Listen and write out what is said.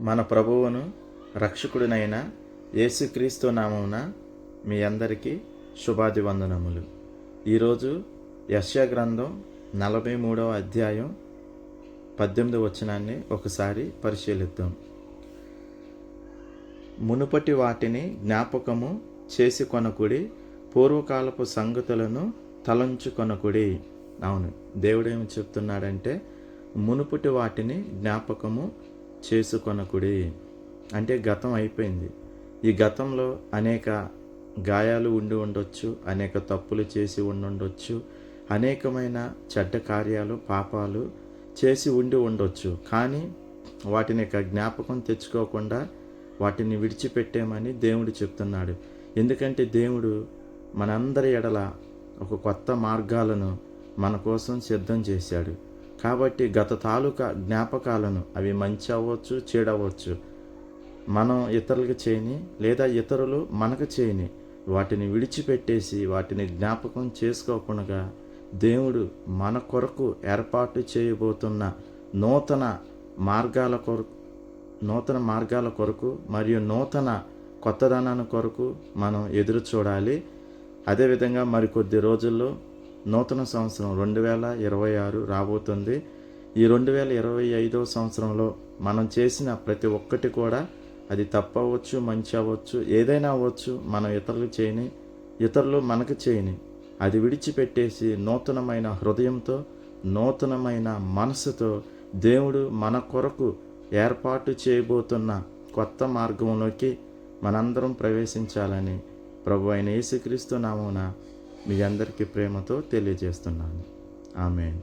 మన ప్రభువును రక్షకుడినైన యేసుక్రీస్తు నామమున మీ అందరికీ శుభాదివందనములు ఈరోజు యశ్యా గ్రంథం నలభై మూడవ అధ్యాయం పద్దెనిమిది వచనాన్ని ఒకసారి పరిశీలిద్దాం. మునుపటి వాటిని జ్ఞాపకము చేసి కొనకుడి పూర్వకాలపు సంగతులను తలంచుకొనకుడి. అవును దేవుడు ఏమి చెప్తున్నాడంటే మునుపటి వాటిని జ్ఞాపకము చేసుకొనకుడి. అంటే గతం అయిపోయింది. ఈ గతంలో అనేక గాయాలు ఉండి ఉండొచ్చు అనేక తప్పులు చేసి ఉండుండొచ్చు అనేకమైన చెడ్డ కార్యాలు పాపాలు చేసి ఉండి ఉండొచ్చు. కానీ వాటిని యొక్క జ్ఞాపకం తెచ్చుకోకుండా వాటిని విడిచిపెట్టేమని దేవుడు చెప్తున్నాడు. ఎందుకంటే దేవుడు మనందరి ఎడల ఒక కొత్త మార్గాలను మన కోసం సిద్ధం చేశాడు. కాబట్టి గత తాలూకా జ్ఞాపకాలను అవి మంచి అవ్వచ్చు చెడవచ్చు. మనం ఇతరులకు చేయని లేదా ఇతరులు మనకు చేయని వాటిని విడిచిపెట్టేసి వాటిని జ్ఞాపకం చేసుకోకుండా దేవుడు మన కొరకు ఏర్పాటు చేయబోతున్న నూతన మార్గాల కొరకు నూతన మార్గాల కొరకు మరియు నూతన కొత్తదనాన్ని కొరకు మనం ఎదురు చూడాలి. అదేవిధంగా మరికొద్ది రోజుల్లో నూతన సంవత్సరం రెండు వేల ఇరవై ఆరు రాబోతుంది. ఈ రెండు వేల ఇరవై ఐదో సంవత్సరంలో మనం చేసిన ప్రతి ఒక్కటి కూడా అది తప్పవచ్చు మంచి అవ్వచ్చు ఏదైనా అవ్వచ్చు మనం ఇతరులు చేయని ఇతరులు మనకు చేయని అది విడిచిపెట్టేసి నూతనమైన హృదయంతో నూతనమైన మనసుతో దేవుడు మన కొరకు ఏర్పాటు చేయబోతున్న కొత్త మార్గంలోకి మనందరం ప్రవేశించాలని ప్రభు అయిన యేసుక్రీస్తు నామమున మీ అందరికీ ప్రేమతో తెలియజేస్తున్నాను. ఆమె